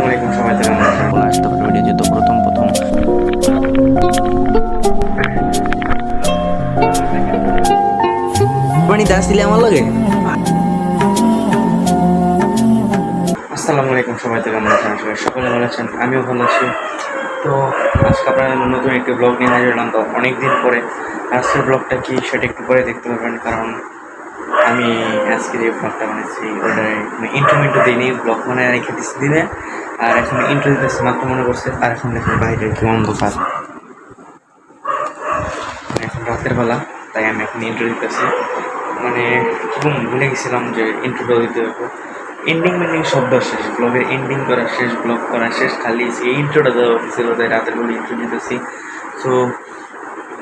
আসসালামু আলাইকুম সবাই কেমন আছেন? আসতে পারে ভিডিও যেহেতু প্রথম প্রথম। পানি আসছিলে আমার লগে? আসসালামু আলাইকুম সবাই কেমন আছেন? সবাই সকলে ভালো আছেন? আমিও ভালো আছি। তো আজকে আপনারা নতুন একটি ব্লগ নিয়ে হাজির হলাম। তো অনেক দিন পরে আজকের ব্লগটা কি সেটা একটু পরে দেখতে পারবেন কারণ আমি আজকে যে ব্লগটা বানাচ্ছি ওটা ইন্ট্রো মিন্টু দিইনি ব্লগ মানে রেখে দিচ্ছি দিনে। আর এখন ইন্ট্রো দিতেছি, মাত্র মনে করছে আর এখন দেখুন বাইরে কি অন্ধকার। মানে এখন রাতের বেলা, তাই আমি এখন ইন্ট্রো দিতেছি। মানে এবং ভুলে গেছিলাম যে ইন্ট্রোটা দিতে হবে এন্ডিং মেন্ডিং শব্দ শেষ ব্লগের এন্ডিং করা শেষ ব্লগ করা শেষ, খালি এই ইন্ট্রোটা দেওয়া হয়েছিল, তাই রাতের বেলা ইন্ট্রো দিতেছি। সো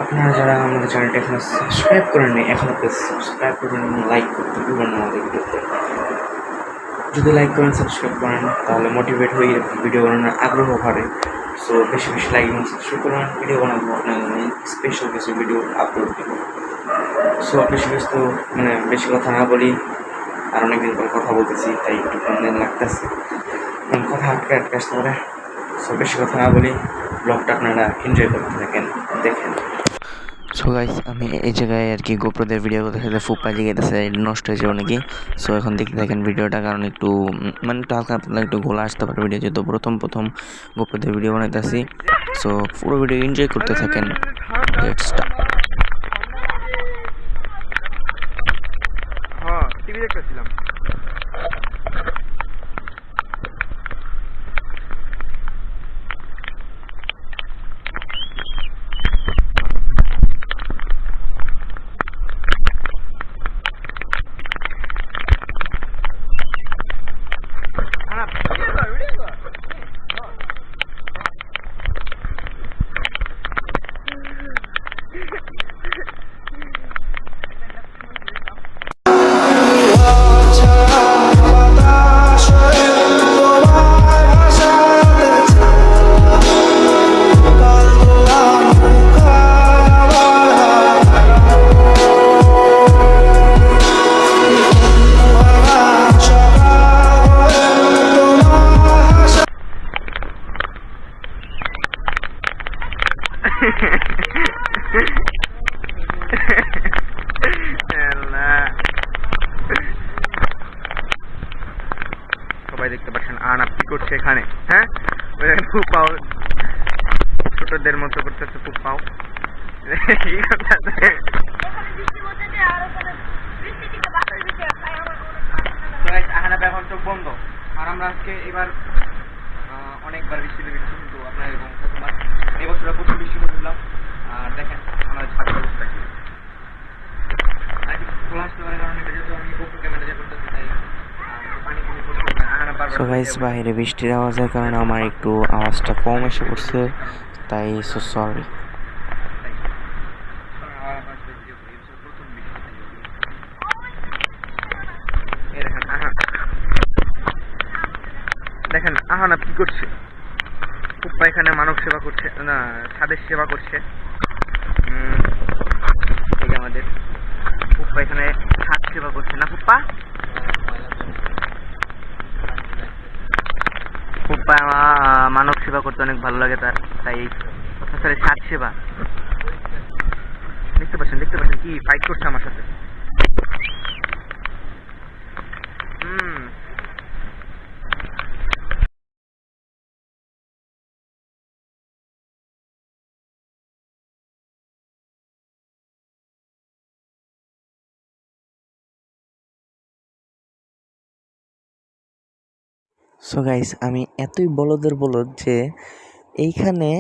আপনারা যারা আমাদের চ্যানেলটা এখনও সাবস্ক্রাইব করেন নি এখনও সাবস্ক্রাইব করবেন লাইক করতে ভুলবেন না আমাদের ভিডিওতে যদি লাইক করেন সাবস্ক্রাইব করেন, তাহলে মোটিভেট হয়ে ভিডিও বানানোর আগ্রহ বাড়ে। সো বেশি বেশি লাইক এবং সাবস্ক্রাইব করেন ভিডিও বানাবো আপনার স্পেশাল কিছু ভিডিও আপলোড দেবো সো বেশি বেশি তো মানে বেশি কথা না বলি, আর অনেকদিন পরে কথা বলতেছি, তাই একটু কম দিন লাগতেছে। কথা আটকে আটকে আসতে পারে। সো বেশি কথা না বলি ব্লগটা আপনারা এনজয় করতে থাকেন, দেখেন। সো গাইস আমি এই জায়গায় আর কি গোপ্রদের ভিডিও করতে সাথে ফুপা জিগে গেছে নষ্ট হয়ে যাবে নাকি? সো এখন দেখতে থাকেন ভিডিওটা, কারণ একটু মানে একটু হালকা পাতলা, একটু গোলা আসতে পারে ভিডিও যেহেতু প্রথম প্রথম গোপ্রদের ভিডিও বানাইতেছি। সো পুরো ভিডিও এনজয় করতে থাকেন। সবাই দেখতে পাচ্ছেন আনাপ কি করছে এখানে হ্যাঁ? পাও ছোটদের মতো করতেছে পাও বন্ধ। আর আমরা আজকে এবার অনেকবার কিন্তু আপনার এই প্রচুর বৃষ্টি আর দেখেন, আমার ছাদের অবস্থা কি আর কি খোলা আসতে পারে কারণ এটা যেহেতু আমি গোপুর ক্যামেরা যা করতেছি তাই আহ, পানি পুনি পড়ছে আহানাপ বারবার সো গাইস বাইরে বৃষ্টির আওয়াজের কারণে আমার একটু আওয়াজটা কম এসে পড়ছে, তাই সো সরি দেখেন, আহানা কি করছে? ফুপ্পা এখানে মানব সেবা করছে, না ছাদের সেবা করছে। আমাদের ফুপ্পা এখানে ছাদ সেবা করছে না ফুপ্পা? মানব সেবা করতে অনেক ভালো লাগে তার, তাই সাত সেবা। দেখতে পাচ্ছেন দেখতে পাচ্ছেন কি ফাইট করছে আমার সাথে। সো গাইস আমি এতই বলদের বলদ যে এইখানে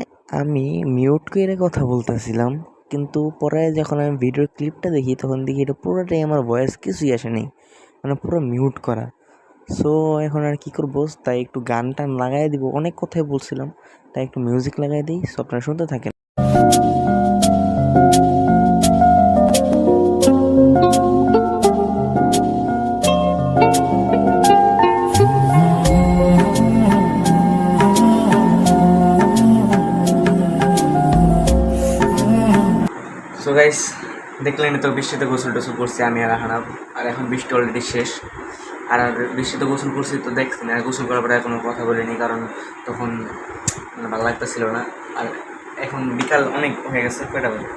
আমি মিউট করে কথা বলতেছিলাম, কিন্তু পরে যখন আমি ভিডিওর ক্লিপটা দেখি, তখন দেখি এটা পুরোটাই আমার ভয়েস কিছুই আসেনি মানে পুরো মিউট করা। সো এখন আর কি করব, তাই একটু গান টান লাগাই দিব, অনেক কথাই বলছিলাম, তাই একটু মিউজিক লাগাই দিই সো আপনারা শুনতে থাকেন। গাইস দেখলেন তো বৃষ্টিতে গোসল টোসল করছি আমি আর হানাব আর এখন বৃষ্টি অলরেডি শেষ। আর আর বেশি তো গোসল করছি তো দেখছি না গোসল করার পরে কোনো কথা বলিনি, কারণ তখন মানে ভালো লাগতেছিল না। আর এখন বিকাল অনেক হয়ে গেছে, কয়টা বাজে?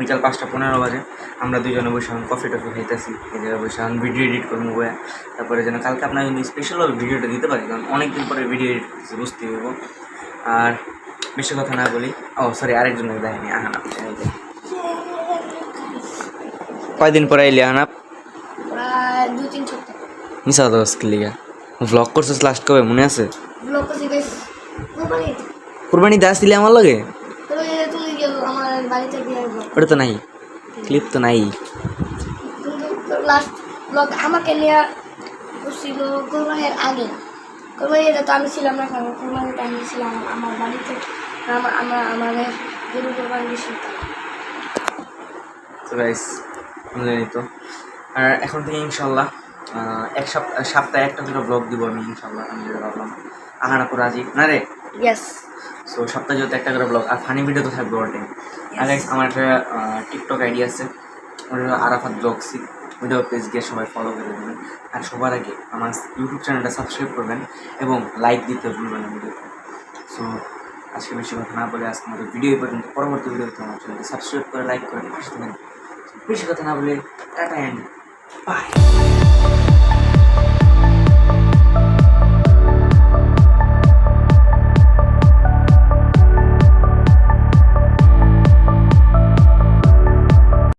বিকাল পাঁচটা পনেরো বাজে। আমরা দুজনে বসে এখন কফি টফি খাইতেছি এই জায়গায় বসে এখন ভিডিও এডিট করব বয়া তারপরে যেন কালকে আপনার যদি স্পেশালভাবে ভিডিওটা দিতে পারি, কারণ অনেকদিন পরে ভিডিও এডিট করতেছি বুঝতে হইব আর বেশি কথা না বলি, ও সরি আরেকজনকে দেয়নি আহানাপ কয়দিন পরে আইলি প্রায় দুই তিন সপ্তাহ। মিশা দশ লিগা? ভ্লগ করছিস লাস্ট কবে মনে আছে? ব্লগ করছি কোরবানিতে কুরবানিতে আসছিলি আমার লগে? তুমি আমার বাড়িতে গিয়ে ব্লগ ওটা তো নাই ক্লিপ তো নাই। লাস্ট ব্লগ আমাকে নিয়ে করছিল কোরবানির আগে। কোরবানিতে তো আমি ছিলাম না কারণ কোরবানিতে আমি ছিলাম আমার বাড়িতে। আমার আমার আমাদের গরু কোরবানি দিয়েছিল তো। গাইস আর এখন থেকে ইনশাল্লাহ এক সপ্তাহ সপ্তাহে একটা দুটো ব্লগ দিব আমি ইনশাল্লাহ আমি যেটা ভাবলাম। আহানাপুর রাজি? না রে? ইয়েস সো সপ্তাহে যেহেতু একটা করে ব্লগ আর ফানি ভিডিও তো থাকবে ওটাই আর আমার একটা টিকটক আইডি আছে। ওটা আরাফাত ব্লগসি ভিডিও পেজ গিয়ে সবাই ফলো করে দেবেন। আর সবার আগে আমার ইউটিউব চ্যানেলটা সাবস্ক্রাইব করবেন এবং লাইক দিতে ভুলবেন না ভিডিওতে সো আজকে বেশি কথা না বলে আজকে আমাদের ভিডিও পর্যন্ত। পরবর্তী ভিডিওতে আমার চ্যানেলটি সাবস্ক্রাইব করে লাইক করে পাশে থাকবেন। বেশি কথা না বলে টাটা অ্যান্ড বাই।